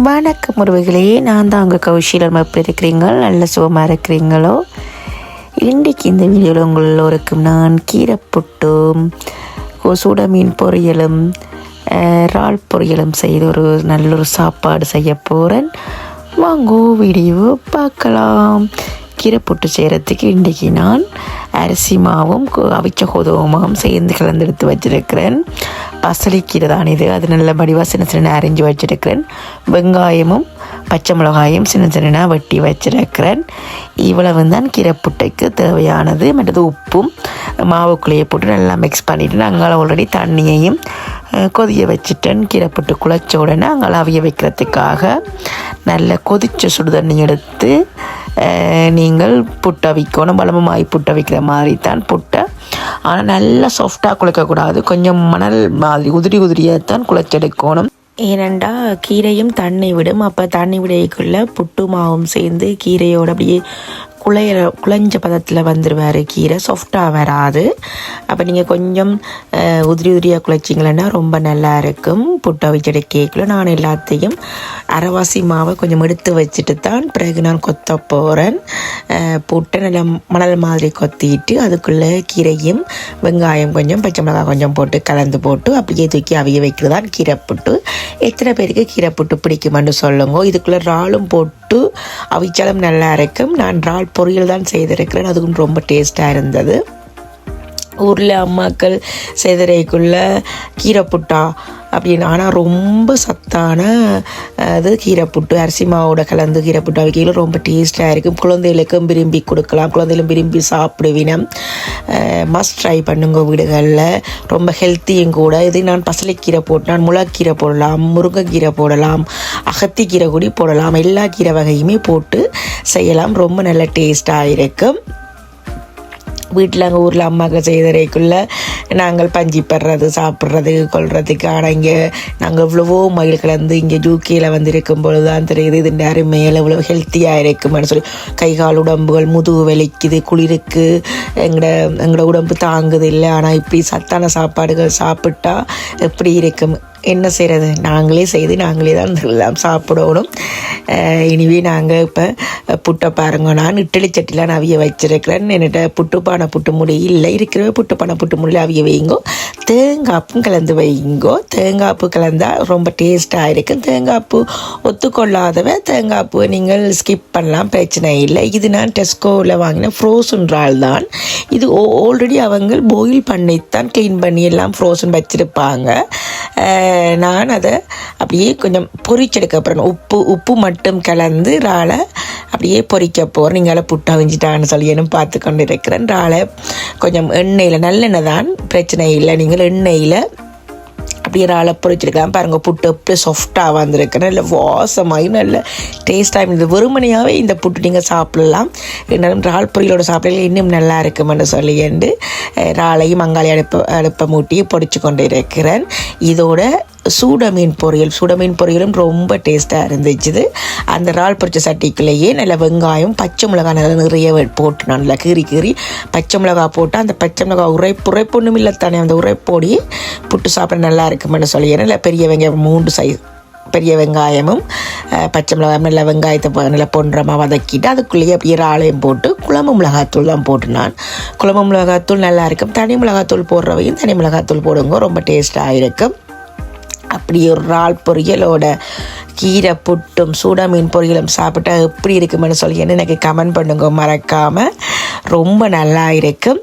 வணக்கம் உறவுகளே நான் தான் உங்கள் கௌஷிலம் எப்படி இருக்கிறீங்க நல்ல சுகமாக இருக்கிறீங்களோ? இன்றைக்கு இந்த வீடியோவில் உங்கள் எல்லோருக்கும் நான் கீரை புட்டும் மீன் பொரியலும் இறால் பொரியலும் செய்து ஒரு நல்ல ஒரு சாப்பாடு செய்ய போகிறேன் வாங்கோ வீடியோ பார்க்கலாம். கீரை புட்டு செய்கிறதுக்கு இன்றைக்கி நான் அரிசி மாவும் கொ- அவிச்ச கோதுமாவும் சேர்ந்து கலந்தெடுத்து வச்சிருக்கிறேன். பசலிக்கீரை தான் இது? அது நல்லபடிவாக சின்ன சின்ன அரிஞ்சு வச்சுருக்கிறேன். வெங்காயமும் பச்சை மிளகாயும் சின்ன சின்ன வெட்டி வச்சிருக்கிறேன். இவ்வளவு தான் கீரை புட்டைக்கு தேவையானது. மற்றது உப்பும் மாவுக்குள்ளேயே போட்டு நல்லா மிக்ஸ் பண்ணிவிட்டு நாங்கள் ஆல்ரெடி தண்ணியையும் கொதிய வச்சுட்டேன். கீரை புட்டு குழைச்ச உடனே அங்கே அவிய வைக்கிறதுக்காக நல்ல கொதிச்ச சுடு தண்ணி எடுத்து நீங்கள் புட்டை வைக்கணும். பலமுமாய் புட்டை வைக்கிற மாதிரி தான் புட்டை. ஆனால் நல்லா சாஃப்டாக குழைக்கக்கூடாது கொஞ்சம் மணல் மாதிரி உதிரி உதிரியாக தான் குழைச்செடுக்கணும் ஏனெண்டா கீரையும் தண்ணி விடும். அப்போ தண்ணி விடைக்குள்ளே புட்டு மாவும் சேர்ந்து கீரையோட அப்படியே குழையிற குழைஞ்ச பதத்தில் வந்துடுவார் கீரை சாஃப்டாக வராது. அப்போ நீங்கள் கொஞ்சம் உதிரி உதிரியாக குழைச்சிங்களேன்னா ரொம்ப நல்லா இருக்கும். புட்டா வச்சுட்டு கேக்கில் நான் எல்லாத்தையும் அரைவாசி மாவை கொஞ்சம் எடுத்து வச்சுட்டு தான் பிறகு நான் கொத்த போகிறேன் புட்டை நல்லா மணல் மாதிரி கொத்திட்டு அதுக்குள்ளே கீரையும் வெங்காயம் கொஞ்சம் பச்சை மிளகாய் கொஞ்சம் போட்டு கலந்து போட்டு அப்படியே தூக்கி அவிய வைக்கிறது தான் கீரை புட்டு எத்தனை பேருக்கு கீரை புட்டு பிடிக்குமான்னு சொல்லுங்க. இதுக்குள்ளே இறாலும் போட்டு அவிச்சாலும் நல்லா இருக்கும். நான் இறால் பொரியல் தான் செய்திருக்கிறேன். அதுக்கும் ரொம்ப டேஸ்ட்டாக இருந்தது. ஊரில் அம்மாக்கள் செய்தரைக்குள்ள கீரை புட்டா அப்படின்னு. ஆனால் ரொம்ப சத்தான இது அது கீரை புட்டு அரிசி மாவோட கலந்து கீரை புட்டு ரொம்ப டேஸ்ட்டாக இருக்கும். குழந்தைகளுக்கும் விரும்பி கொடுக்கலாம். குழந்தைகளும் விரும்பி சாப்பிடுவினம் மஸ்ட் ட்ரை பண்ணுங்க வீடுகளில். ரொம்ப ஹெல்த்தியும் கூட. இது நான் பசலைக்கீரை போட்டு நான் முளக்கீரை போடலாம் முருங்கைக்கீரை போடலாம் அகத்திக்கீரை கூடி போடலாம். எல்லா கீரை வகையுமே போட்டு செய்யலாம். ரொம்ப நல்ல டேஸ்ட்டாக இருக்கும். வீட்டில் அங்கே ஊரில் அம்மாவுக்கு செய்தரைக்குள்ளே நாங்கள் பஞ்சு பெறது சாப்பிட்றது கொள்றதுக்கு ஆனால் இங்கே நாங்கள் இவ்வளவோ மயில் கலந்து இங்கே ஜூக்கியில் வந்து இருக்கும் பொழுது தான் தெரியுது இது அருமையில் இவ்வளோ ஹெல்த்தியாக இருக்குமென்னு சொல்லி. கை கால் உடம்புகள் முதுகு வலிக்குது குளிருக்கு. எங்களோட எங்களோட உடம்பு தாங்குது இல்லை. ஆனால் இப்படி சத்தான சாப்பாடுகள் சாப்பிட்டா எப்படி இருக்கும்? என்ன செய்கிறது நாங்களே செய்து நாங்களே தான் எல்லாம் சாப்பிடணும். இனிவே நாங்கள் இப்போ புட்டை பாருங்க. நான் இட்லி சட்டிலாம் நான் அவிய வச்சிருக்கிறேன். என்கிட்ட புட்டுப்பானை புட்டு முடி இல்லை இருக்கிற புட்டுப்பானை புட்டு முடியல அவிய வைங்கோ. தேங்காப்பும் கலந்து வைங்கோ. தேங்காப்பு கலந்தால் ரொம்ப டேஸ்ட்டாக இருக்கும். தேங்காய்ப்பு ஒத்துக்கொள்ளாதவ தேங்காப்பு நீங்கள் ஸ்கிப் பண்ணலாம். பிரச்சனை இல்லை. இது நான் டெஸ்கோவில் வாங்கின ஃப்ரோசன் இறால் தான். இது ஆல்ரெடி அவங்க பாயில் பண்ணித்தான் க்ளீன் பண்ணி எல்லாம் ஃப்ரோசன் வச்சுருப்பாங்க. நான் அதை அப்படியே கொஞ்சம் பொரிச்செடுக்க போகிறேன் உப்பு உப்பு மட்டும் கலந்து இறாலை அப்படியே பொறிக்க போகிறேன் நீங்கள் புட்டு அவிஞ்சிட்டான்னு சொல்லி என்ன பார்த்து கொண்டு இருக்கிறேன் இறாலை கொஞ்சம் எண்ணெயில் நல்லெண்ணெய் தான் பிரச்சனை இல்லை. நீங்கள் எண்ணெயில் அப்படியே இறாலை பொறிச்சிருக்கலாம். பாருங்கள் புட்டு எப்படி சாஃப்டாக வந்திருக்கு. நல்ல வாசமாகி நல்ல டேஸ்ட்டாக இருந்தது வெறுமனையாகவே இந்த புட்டு நீங்கள் சாப்பிடலாம். இருந்தாலும் இறால் பொரியலோட சாப்பிடல இன்னும் நல்லா இருக்குமென்னு சொல்லி என்று இறாலையும் மங்காளி அடுப்பை அடுப்பை மூட்டி பொரிச்சு கொண்டு இருக்கிறேன். இதோட சூட மீன் பொரியல். சூட மீன் பொரியலும் ரொம்ப டேஸ்ட்டாக இருந்துச்சு அந்த இறால் பொரிச்ச சட்டிக்குள்ளேயே நல்ல வெங்காயம் பச்சை மிளகாய் நல்லா நிறைய போட்டு நல்லா கீறி கீறி பச்சை மிளகாய் போட்டு அந்த பச்சை மிளகாய் உரைப்பு உரைப்பொண்ணும் இல்லை தானே அந்த உரைப்போடி புட்டு சாப்பிட நல்லா இருக்குமென்னு சொல்லி நல்ல பெரிய வெங்காயம் மூன்று சைஸ் பெரிய வெங்காயமும் பச்சை மிளகாயம் நல்ல வெங்காயத்தை நல்லா பொன்றமாக வதக்கிட்டு அதுக்குள்ளேயே அப்படியே இறாலையும் போட்டு குழம்பு மிளகாத்தூள் தான் போட்டு நான் குழம்பு மிளகாத்தூள் நல்லா இருக்கும். தனி மிளகாத்தூள் போடுறவையும் தனி மிளகாத்தூள் போடுங்க. ரொம்ப டேஸ்ட்டாக இருக்கும். அப்படி ஒரு இறால் பொரியலோட கீரை புட்டும் சூடா மீன் பொரியலும் சாப்பிட்டா எப்படி இருக்குமென்னு சொல்லி எனக்கு கமெண்ட் பண்ணுங்க. மறக்காமல் ரொம்ப நல்லா இருக்கும்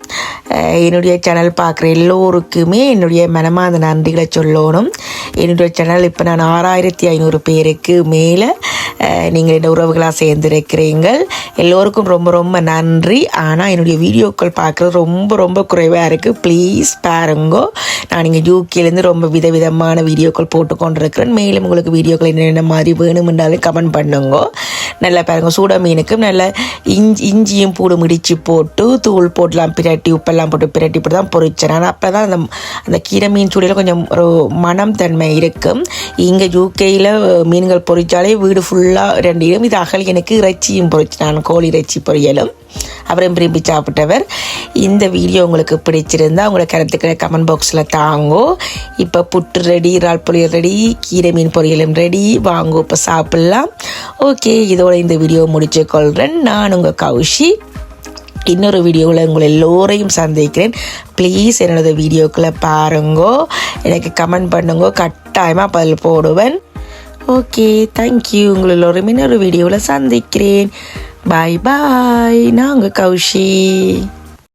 என்னுடைய சேனல் பார்க்குற எல்லோருக்குமே என்னுடைய மனமார்ந்த நன்றிகளை சொல்லணும். என்னுடைய சேனல் இப்போ நான் ஆறாயிரத்தி ஐநூறு பேருக்கு மேலே நீங்கள் இந்த உறவுகளாக சேர்ந்திருக்கிறீங்கள் எல்லோருக்கும் ரொம்ப ரொம்ப நன்றி. ஆனால் என்னுடைய வீடியோக்கள் பார்க்குறது ரொம்ப ரொம்ப குறைவாக இருக்குது ப்ளீஸ் பாருங்கோ. நான் இங்கே யூகேலேருந்து ரொம்ப விதவிதமான வீடியோக்கள் போட்டு கொண்டிருக்கிறேன். மேலும் உங்களுக்கு வீடியோக்கள் என்னென்ன மாதிரி வேணுமென்றாலும் கமெண்ட் பண்ணுங்கோ. நல்லா பாருங்க. சூட மீனுக்கும் நல்ல இஞ்சி இஞ்சியும் பூடும் போ போட்டு தூள் போட்டுலாம் பிரட்டி உப்பெல்லாம் போட்டு பிரட்டி போட்டு தான் பொறிச்சேன். ஆனால் அப்போ தான் அந்த அந்த கீரை மீன் சூடியில் கொஞ்சம் ஒரு மனம் தன்மை இருக்கும் இங்கே யூகேயில் மீன்கள் பொறிச்சாலே வீடு ஃபுல்லாக ரெண்டு இடம் இது அகல் எனக்கு இறைச்சியும் பொரிச்சு நான் கோழி இறைச்சி பொரியலும். அவரும் விரும்பி சாப்பிட்டவர். இந்த வீடியோ உங்களுக்கு பிடிச்சிருந்தா உங்களை கருத்துக்களை கமெண்ட் பாக்ஸில் தாங்கோ. இப்போ புட்டு ரெடி இறால் பொரியல் ரெடி கீரை மீன் பொரியலும் ரெடி வாங்கோ இப்போ சாப்பிட்லாம். ஓகே இதோட இந்த வீடியோ முடிச்சு கொள்கிறேன் நான் உங்கள் கௌஷி இன்னொரு வீடியோவில் உங்களை எல்லோரையும் சந்திக்கிறேன். ப்ளீஸ் என்னோட வீடியோக்களை பாருங்கோ. எனக்கு கமெண்ட் பண்ணுங்க. கட்டாயமாக பதில் போடுவேன். ஓகே தேங்க்யூ உங்களை எல்லோரும் இன்னொரு வீடியோவில் சந்திக்கிறேன். பாய் பாய் நான் உங்கள் கௌஷி.